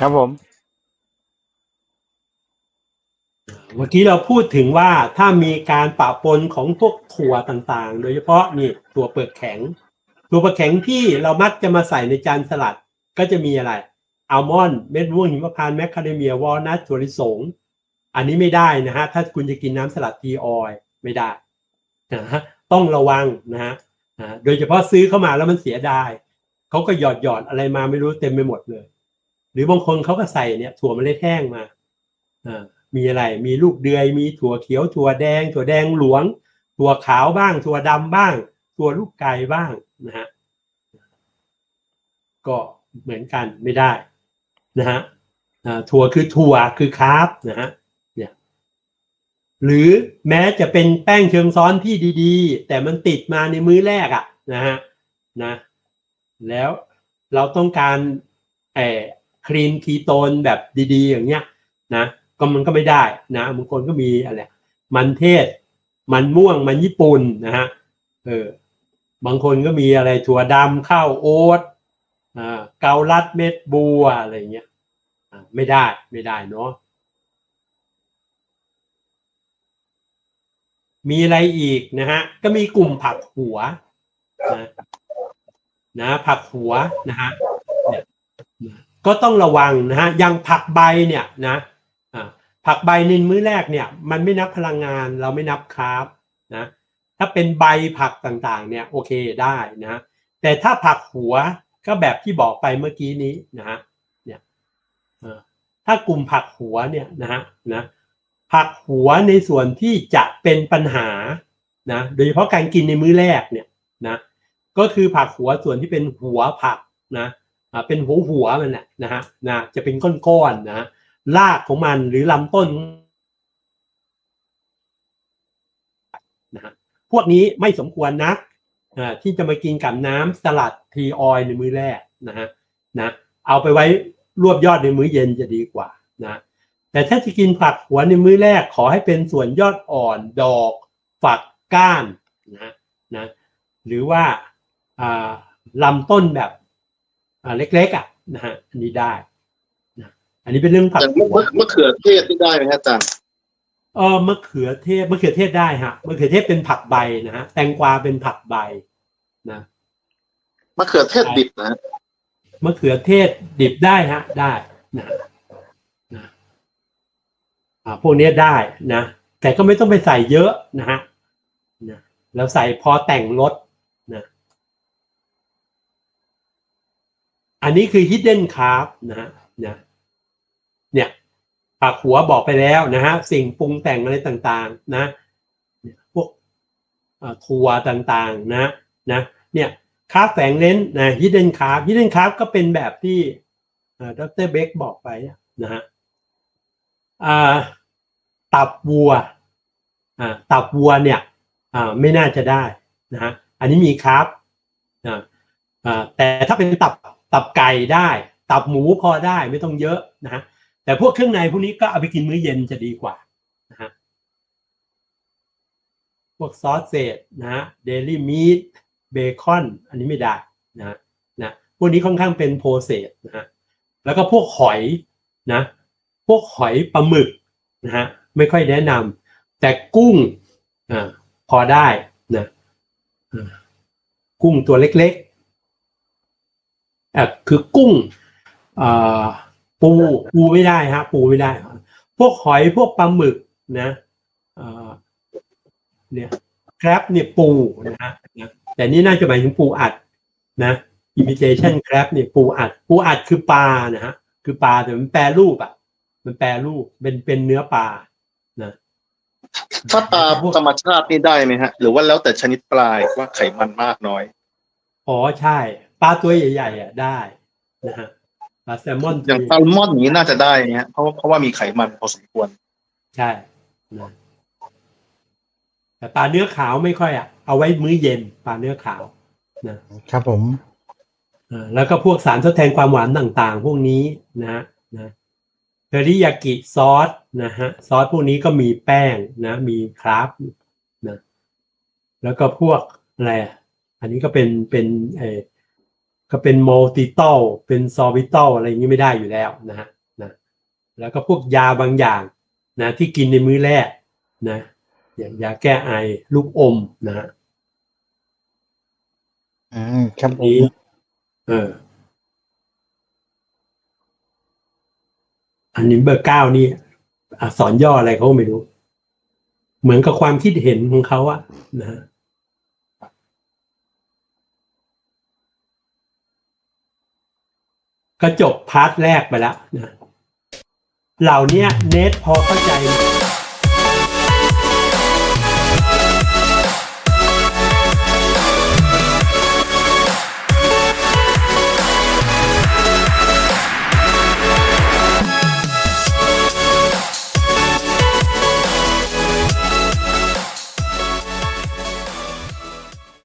ครับผม เมื่อกี้เราพูดถึงว่าถ้ามีการปะปนของพวกถั่วต่างๆ โดยเฉพาะนี่ถั่วเปลือกแข็ง ถั่วเปลือกแข็งที่เรามักจะมาใส่ในจานสลัดก็จะมีอะไรอัลมอนด์เม็ดม่วงหิมพานต์แมคคาเดเมียวอลนัทถั่วลิสง อันนี้ไม่ได้นะฮะ ถ้าคุณจะกินน้ำสลัดทีออยไม่ได้นะฮะต้องระวังนะฮะโดยเฉพาะซื้อเข้ามาแล้วมันเสียดาย เขาก็หยอดหยอดอะไรมาไม่รู้เต็มไปหมดเลย หรือบางคนเขาก็ใส่เนี่ย ถั่วเมล็ดแห้งมาอ่ามีอะไร มีลูกเดือย มีถั่วเขียว ถั่วแดง ถั่วแดงหลวง ถั่วขาวบ้าง ถั่วดำบ้าง ถั่วลูกไก่บ้างนะฮะ ก็เหมือนกันไม่ได้นะฮะอ่าถั่วคือถั่วคือคาร์บนะฮะเนี่ยหรือแม้จะเป็นแป้งเชิงซ้อนที่ดี ๆ แต่มันติดมาในมื้อแรกอะนะฮะนะ แล้วเราต้องการเออคลีนคีโตนแบบดีๆ อย่างเงี้ยนะก็มันก็ไม่ได้นะบางคนก็มีอะไรมันเทศ มันม่วงมันญี่ปุ่นนะฮะเออบางคนก็มีอะไรถั่วดำข้าวโอ๊ตอ่าเกาลัดเม็ดบัวอะไรเงี้ยไม่ได้ไม่ได้เนาะมีอะไรอีกนะฮะ ก็มีกลุ่มผักหัวนะ นะผักหัวนะฮะเนี่ยก็ต้องระวังนะฮะอย่างผักใบเนี่ยนะอ่าผักใบในมื้อแรกเนี่ยมันไม่นับพลังงานเราไม่นับคาร์บนะถ้าเป็นใบผักต่างๆเนี่ยโอเคได้นะแต่ถ้าผักหัวก็แบบที่บอกไปเมื่อกี้นี้นะฮะเนี่ยอ่าถ้ากลุ่มผักหัวเนี่ยนะฮะนะผักหัวในส่วนที่จะเป็นปัญหานะโดยเฉพาะการกินในมื้อแรกเนี่ยนะ ก็คือผักหัวส่วนที่เป็นหัวผักนะอ่าเป็นหัวหัวมันแหละนะฮะนะจะเป็นก้อนๆนะรากของมันหรือลำต้นนะฮะพวกนี้ไม่สมควรนักอ่าที่จะมากินกับน้ำสลัดทีออยในมื้อแรกนะฮะนะเอาไปไว้รวบยอดในมื้อเย็นจะดีกว่านะแต่ถ้าจะกินผักหัวในมื้อแรกขอให้เป็นส่วนยอดอ่อนดอกฝักก้านนะนะหรือว่า ลำต้นแบบอ่าเล็กๆอะนะฮะอันนี้ได้อันนี้เป็นเรื่องผักอย่างหัวมะมะเขือเทศนี่ได้ไหมฮะอาจารย์เออมะเขือเทศมะเขือเทศได้ฮะมะเขือเทศเป็นผักใบนะฮะแตงกวาเป็นผักใบนะมะเขือเทศดิบนะฮะมะเขือเทศดิบได้ฮะ ได้นะนะอ่าพวกเนี้ยได้นะแต่ก็ไม่ต้องไปใส่เยอะนะฮะนะแล้วใส่พอแต่งรสนะ อันนี้คือ hidden carb นะฮะนะเนี่ยผักหัวบอกไปแล้วนะฮะสิ่งปรุงแต่งอะไรต่างๆ นะพวกถั่วต่างๆ นะนะเนี่ยคาร์บแฝงเลนนะ hidden carb hidden carb ก็เป็นแบบที่ดรเบคบอกไปนะฮะตับวัวอ่าตับวัวเนี่ยอ่าไม่น่าจะได้นะฮะอันนี้มีคาร์บอ่าอ่าแต่ถ้าเป็นตับ ตับไก่ได้ ตับหมูพอได้ไม่ต้องเยอะนะฮะแต่พวกเครื่องในพวกนี้ก็เอาไปกินมื้อเย็นจะดีกว่านะฮะพวกซอสเศษนะฮะเดลี่มีทเบคอน อันนี้ไม่ได้นะนะพวกนี้ค่อนข้างเป็นโปรเซสนะฮะแล้วก็พวกหอยนะพวกหอยปลาหมึกนะฮะไม่ค่อยแนะนำแต่กุ้งอ่าพอได้นะกุ้งตัวเล็กๆ อะคือกุ้งอ่าปูปูไม่ได้ฮะ ปูไม่ได้ พวกหอยพวกปลาหมึกนะอ่าเนี่ยครับเนี่ยปูนะฮะนะแต่นี่น่าจะหมายถึงปูอัดนะ imitation crab เนี่ยปูอัด ปูอัดคือปลานะฮะคือปลาแต่มันแปรรูปอะ มันแปรรูปเป็นเป็นเนื้อปลานะถ้าปลาธรรมชาตินี่ได้ไหมฮะ หรือว่าแล้วแต่ชนิดปลาว่าไขมันมากน้อย อ๋อใช่ ปลาตัวใหญ่ๆอะได้นะฮะปลาแซลมอนอย่างตัวแซลมอนอย่างนี้น่าจะได้นะฮะเพราะว่าเพราะว่ามีไขมันพอสมควร ใช่นะแต่ปลาเนื้อขาวไม่ค่อยอะเอาไว้มื้อเย็นปลาเนื้อขาวนะครับผมอ่าแล้วก็พวกสารทดแทนความหวานต่างๆ พวกนี้นะฮะนะเทอริยากิซอสนะฮะซอสพวกนี้ก็มีแป้งนะ มีคราฟนะแล้วก็พวกอะไรอะอันนี้ก็เป็นเป็นเออ ก็เป็นมัลติตอลเป็นซอบิตอลอะไรอย่างนี้ไม่ได้อยู่แล้วนะฮะนะแล้วก็พวกยาบางอย่างนะที่กินในมื้อแรกนะอย่างยาแก้ไอลูกอมนะฮะอืมครับผมนี้เอออันนี้เบอร์เก้านี่อักษรย่ออะไรเขาก็ไม่รู้ เหมือนกับความคิดเห็นของเขาอะนะฮะ ก็จบพาร์ทแรกไปแล้วนะเหล่านี้เนทพอเข้าใจ